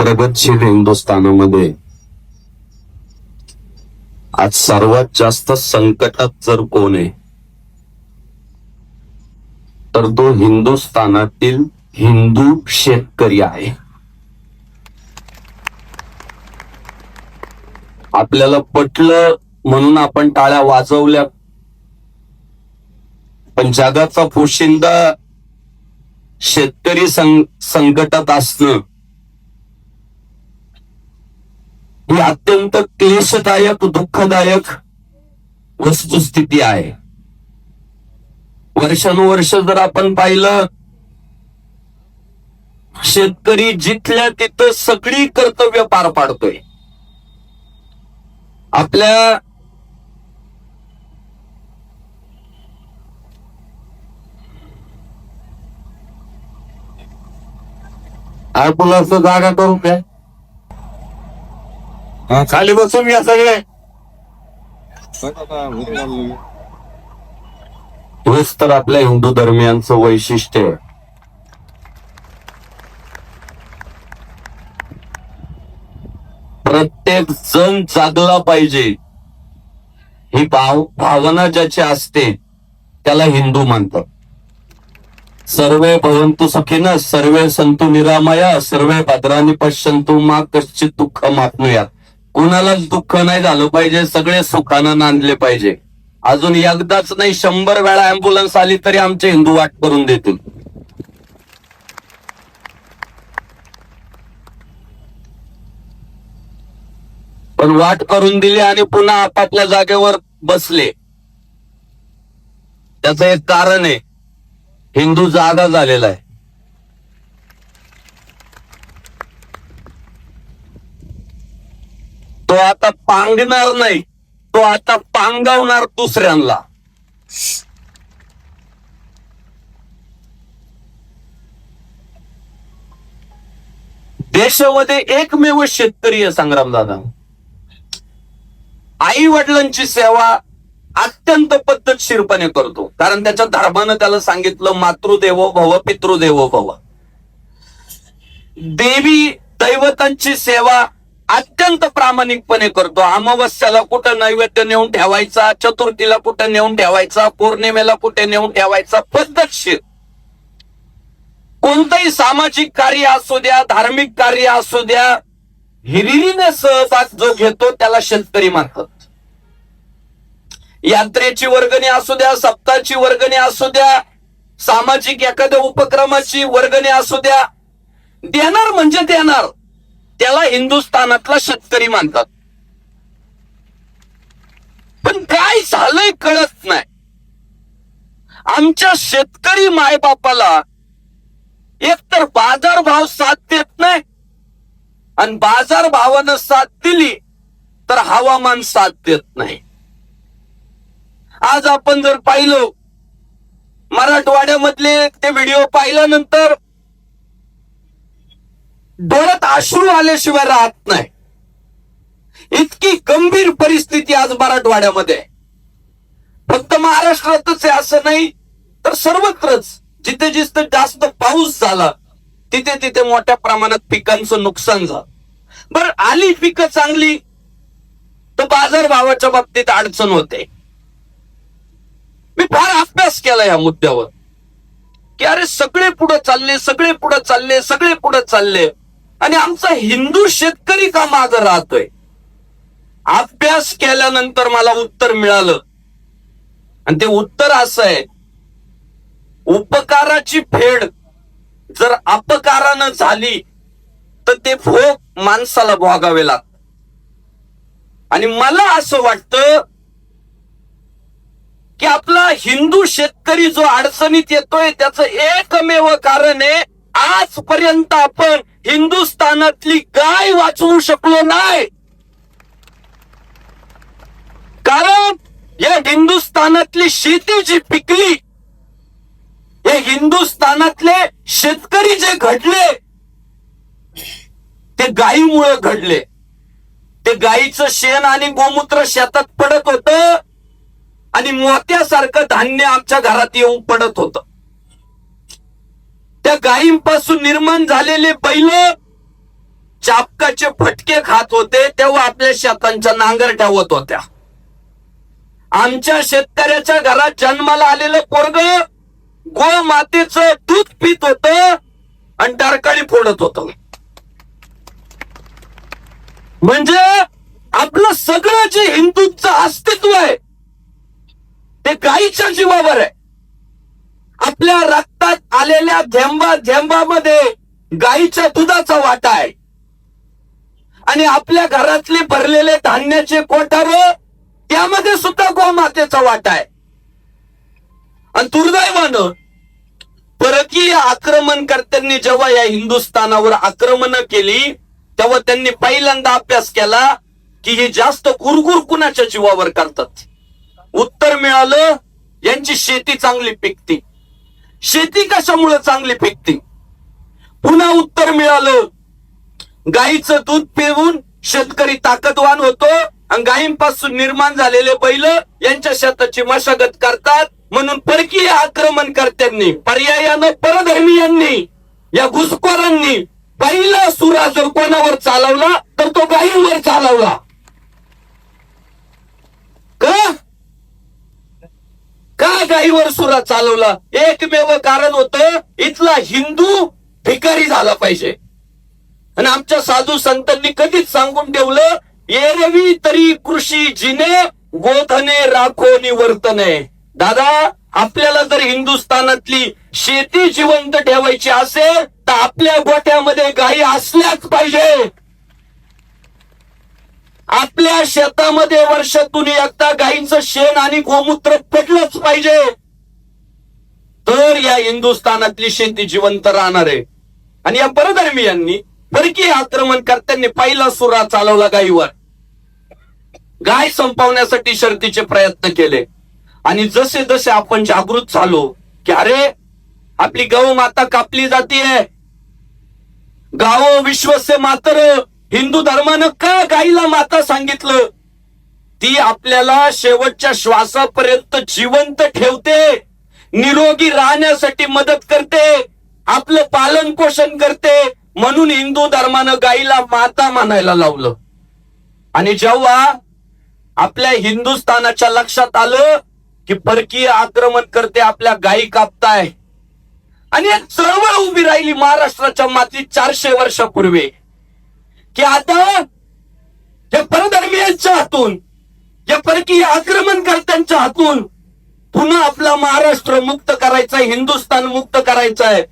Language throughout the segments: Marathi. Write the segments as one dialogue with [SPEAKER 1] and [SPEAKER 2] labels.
[SPEAKER 1] प्रगतशील हिंदुस्थानामध्ये. आज सर्वात जास्त संकटात जर कोण आहे तर तो हिंदुस्थानातील हिंदू शेतकरी आहे. आपल्याला पटलं म्हणून आपण टाळ्या वाजवल्या. पण जगाचा पोशिंदा शेतकरी संकटात असणं ही अत्यंत क्लेशदायक दुःखदायक वस्तुस्थिती आहे. वर्षानुवर्ष जर आपण पाहिलं शेतकरी जिथल्या तिथं सगळी कर्तव्य पार पाडतोय. आपल्या
[SPEAKER 2] ऍम्ब्युलन्स जागा करून द्या. खाली बसून घ्या सगळे.
[SPEAKER 1] हेच तर आपल्या हिंदू धर्मियांचं वैशिष्ट्य आहे. प्रत्येक जण जागला पाहिजे. ही भाव भावना ज्याची असते त्याला हिंदू मानतात सर्वे भवंतु सुखिन सर्वे संतु निरामया सर्वे भद्रानी पश्यंतु मा कश्चित दुःख मापनुयात कुणालाच दुःख नाही झालं पाहिजे सगळे सुखानं नांदले पाहिजे. अजून एकदाच नाही शंभर वेळा अँब्युलन्स आली तरी आमचे हिंदू वाट करून देतील. पण वाट करून दिली आणि पुन्हा आपापल्या जागेवर बसले. त्याचं एक कारण आहे हिंदू जागा झालेला आहे. तो आता पांगणार नाही तो आता पांगवणार दुसऱ्यांना. देशामध्ये एकमेव शेतकरी आहे संग्राम दादा. आई वडिलांची सेवा अत्यंत पद्धतशीरपणे करतो. कारण त्याच्या धर्मानं त्याला सांगितलं मातृदेवो भव पितृदेवो भव. देवी दैवतांची सेवा अत्यंत प्रामाणिकपणे करतो. अमावस्याला कुठं नैवेद्य नेऊन ठेवायचा चतुर्थीला कुठं नेऊन ठेवायचा पौर्णिमेला कुठे नेऊन ठेवायचा पद्धतशीर. कोणतंही सामाजिक कार्य असू द्या धार्मिक कार्य असू द्या हिरिरीने सहभाग जो घेतो त्याला शेतकरी म्हणतात यात्रेची वर्गणी असू द्या सप्ताची वर्गणी असू द्या सामाजिक एखाद्या उपक्रमाची वर्गणी असू द्या देणार म्हणजे देणार. त्याला हिंदुस्थानातला शेतकरी मानतात. पण काय झालंय कळत नाही. आमच्या शेतकरी मायबापाला एकतर बाजारभाव साथ देत नाही. आणि बाजार भावानं साथ दिली तर हवामान साथ देत नाही. आज आपण जर पाहिलं मराठवाड्यामधले ते व्हिडिओ पाहिल्यानंतर डोळ्यात अश्रू आल्याशिवाय राहत नाही. इतकी गंभीर परिस्थिती आज मराठवाड्यामध्ये फक्त महाराष्ट्रातच आहे असं नाही तर सर्वत्रच जिथे जिथे जास्त पाऊस झाला तिथे तिथे मोठ्या प्रमाणात पिकांचं नुकसान झालं. बरं आली पिकं चांगली तर बाजार भावाच्या बाबतीत अडचण होते. मी फार अभ्यास केला या मुद्द्यावर की अरे सगळे पुढे चालले सगळे पुढे चालले सगळे पुढे चालले. आणि आमचा हिंदू शेतकरी का माग राहतोय? अभ्यास केल्यानंतर मला उत्तर मिळालं. आणि ते उत्तर असं आहे उपकाराची फेड जर अपकारानं झाली तर ते भोग माणसाला भोगावे लागत आणि मला असं वाटतं की आपला हिंदू शेतकरी जो अडचणीत येतोय त्याचं एकमेव कारण आहे आजपर्यंत आपण हिंदुस्थानातली गाय वाचवू शकलो नाही. कारण या हिंदुस्थानातली शेती जी पिकली हे हिंदुस्थानातले शेतकरी जे घडले ते गायीमुळे घडले. ते गायीचं शेण आणि गोमूत्र शेतात पडत होत आणि मोत्यासारखं धान्य आमच्या घरात येऊन पडत होतं. त्या गायींपासून निर्माण झालेले बैल चापकाचे फटके खात होते तेव्हा आपल्या शेतांच्या नांगर ठेवत होत्या. आमच्या शेतकऱ्याच्या घरात जन्माला आलेलं पोरग गोळ मातेचं दूध पित होत आणि डारकाळी फोडत होत. म्हणजे आपलं सगळं जे हिंदूंचं अस्तित्व आहे ते गाईच्या जीवावर आहे. आपल्या रक्तात आलेल्या झेंबा झेंबामध्ये गाईच्या दुधाचा वाटा आहे. आणि आपल्या घरातले भरलेले धान्याचे कोठार त्यामध्ये सुद्धा गोमातेचा वाटा आहे. आणि दुर्दैवानं परकीय आक्रमणकर्त्यांनी जेव्हा या हिंदुस्थानावर आक्रमण केली तेव्हा त्यांनी पहिल्यांदा अभ्यास केला की हे जास्त गुरगुर कुणाच्या जीवावर करतात? उत्तर मिळालं यांची शेती चांगली पिकते. शेती कशामुळे चांगली पिकते? पुन्हा उत्तर मिळालं. गाईचं दूध पिऊन शेतकरी ताकदवान होतो आणि गायींपासून निर्माण झालेले बैल यांच्या शेताची मशागत करतात. म्हणून परकीय आक्रमणकर्त्यांनी पर्यायानं परधर्मीयांनी या घुसखोरांनी पहिला सुरा जर कोणावर चालवला तर तो गायींवर चालवला. का? का गाईवर सुरा चालवला? एकमेव कारण होत इथला हिंदू भिकारी झाला पाहिजे. आणि आमच्या साधू संतांनी कधीच सांगून ठेवलं एरवी तरी कृषी जिने गोधने राखो निवर्तने. दादा आपल्याला जर हिंदुस्थानातली शेती जिवंत ठेवायची असेल तर आपल्या गोठ्यामध्ये गायी असल्याच पाहिजे. आपल्या शेतामध्ये वर्षातून एकदा गायींचं शेण आणि गोमूत्र पडलंच पाहिजे. तर या हिंदुस्थानातली शेती जिवंत राहणार आहे. आणि या परधर्मीयांनी परकीय आक्रमणकर्त्यांनी पहिला सुरा चालवला गायीवर गाय संपवण्यासाठी शर्तीचे प्रयत्न केले. आणि जसे जसे आपण जागृत झालो की अरे आपली गौ माता कापली जातीये. गाव विश्वसे मातर. हिंदू धर्मानं का गाईला माता सांगितलं? ती आपल्याला शेवटच्या श्वासापर्यंत जिवंत ठेवते निरोगी राहण्यासाठी मदत करते आपलं पालन पोषण करते म्हणून हिंदू धर्मानं गाईला माता मानायला लावलं. आणि जेव्हा आपल्या हिंदुस्थानाच्या लक्षात आलं की परकीय आक्रमण करते आपल्या गायी कापताय. आणि चळवळ उभी राहिली महाराष्ट्राच्या माती चारशे वर्षापूर्वी. की आता या परधर्मीयांच्या हातून या परकीय आक्रमणकर्त्यांच्या हातून पुन्हा आपला महाराष्ट्र मुक्त करायचा हिंदुस्थान मुक्त करायचा आहे.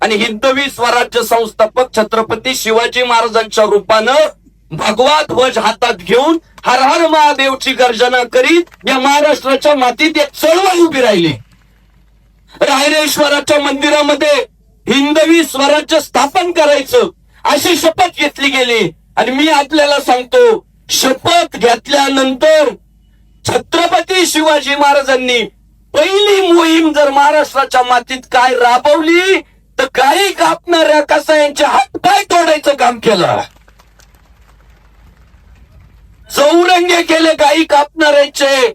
[SPEAKER 1] आणि हिंदवी स्वराज्य संस्थापक छत्रपती शिवाजी महाराजांच्या रूपानं भगवा ध्वज हातात घेऊन हर हर महादेवची गर्जना करीत या महाराष्ट्राच्या मातीत एक चळवळ उभी राहिली. रायरेश्वराच्या मंदिरामध्ये हिंदवी स्वराज्य स्थापन करायचं. अशी शपथ घेतली गेली. आणि मी आपल्याला सांगतो शपथ घेतल्यानंतर छत्रपती शिवाजी महाराजांनी पहिली मोहीम जर महाराष्ट्राच्या मातीत काय राबवली तर काही कापणाऱ्या कसायांचे हात पाय तोडायचं काम केलं. चौरंगे केले गायी कापणाऱ्यांचे.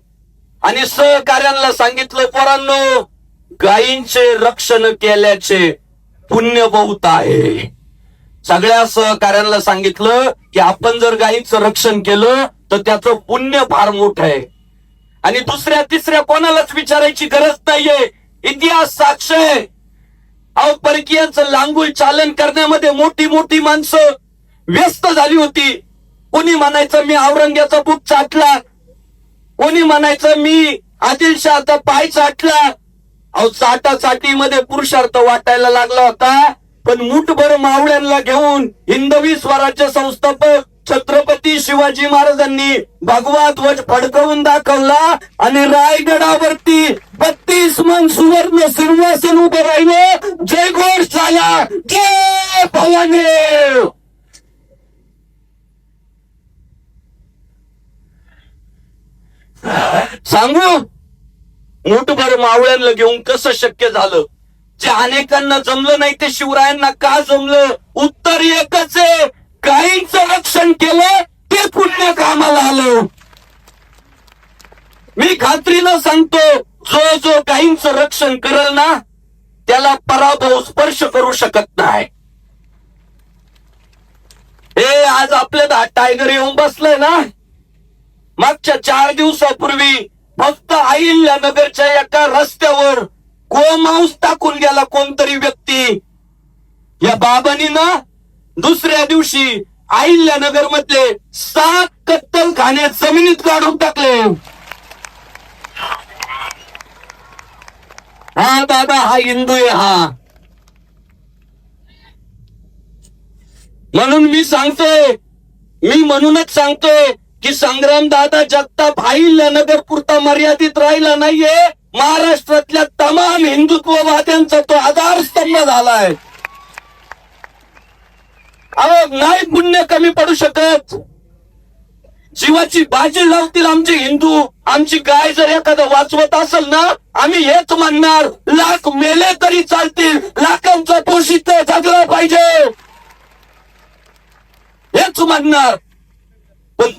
[SPEAKER 1] आणि सहकार्यांना सांगितलं पोरांनो गायींचे रक्षण केल्याचे पुण्य बहुत आहे. सगळ्या सहकार्यांना सांगितलं की आपण जर गायीचं रक्षण केलं तर त्याचं पुण्य फार मोठं आहे. आणि दुसऱ्या तिसऱ्या कोणालाच विचारायची गरज नाहीये. इतिहास साक्ष आहे. अहो परकीयांचं लांगुल चालन करण्यामध्ये मोठी मोठी माणसं व्यस्त झाली होती. कोणी म्हणायचं मी औरंग्याचा बुक चाटला कोणी म्हणायचं मी आदिलशाहचा पाय चाटला अहो चाटा चाटीमध्ये पुरुषार्थ वाटायला लागला होता. पण मुठभर मावळ्यांना घेऊन हिंदवी स्वराज्य संस्थापक छत्रपती शिवाजी महाराजांनी भगवा ध्वज फडकवून दाखवला आणि रायगडावरती बत्तीस मन सुवर्ण सिंहासन उभे राहिले. जय घोष झाला. जय भवानी सांगू? मुठभर मावळ्यांना घेऊन कसं शक्य झालं? जे अनेकांना जमलं नाही ते शिवरायांना का जमलं? उत्तर एकच आहे. गायींचं रक्षण केलं ते पुण्य कामाला आलं. मी खात्रीनं सांगतो जो जो काहींचं रक्षण करेल ना त्याला पराभव स्पर्श करू शकत नाही. हे आज आपल्या दहा टायगर येऊन बसलंय ना? मागच्या चार दिवसापूर्वी फक्त अहिल्यानगरच्या एका रस्त्यावर गोमांस टाकून गेला कोणतरी व्यक्ती? या बाबांनी ना दुसऱ्या दिवशी अहिल्यानगर मधले सात कत्तल खाने जमिनीत काढून टाकले. हा दादा हा हिंदू आहे हा. म्हणून मी सांगतोय मी म्हणूनच सांगतोय की संग्राम दादा जगताप नगर पुरता मर्यादित राहिला नाहीये. महाराष्ट्रातल्या तमाम हिंदुत्ववाद्यांचा तो आधारस्तंभ झालाय. अहो नाही पुण्य कमी पडू शकत. जीवाची बाजी लावतील आमचे हिंदू. आमची गाय जर एखादं वाचवत असेल ना आम्ही हेच म्हणणार लाख मेले तरी चालतील. लाखांचा पोषित जगला पाहिजे. हेच म्हणणार पण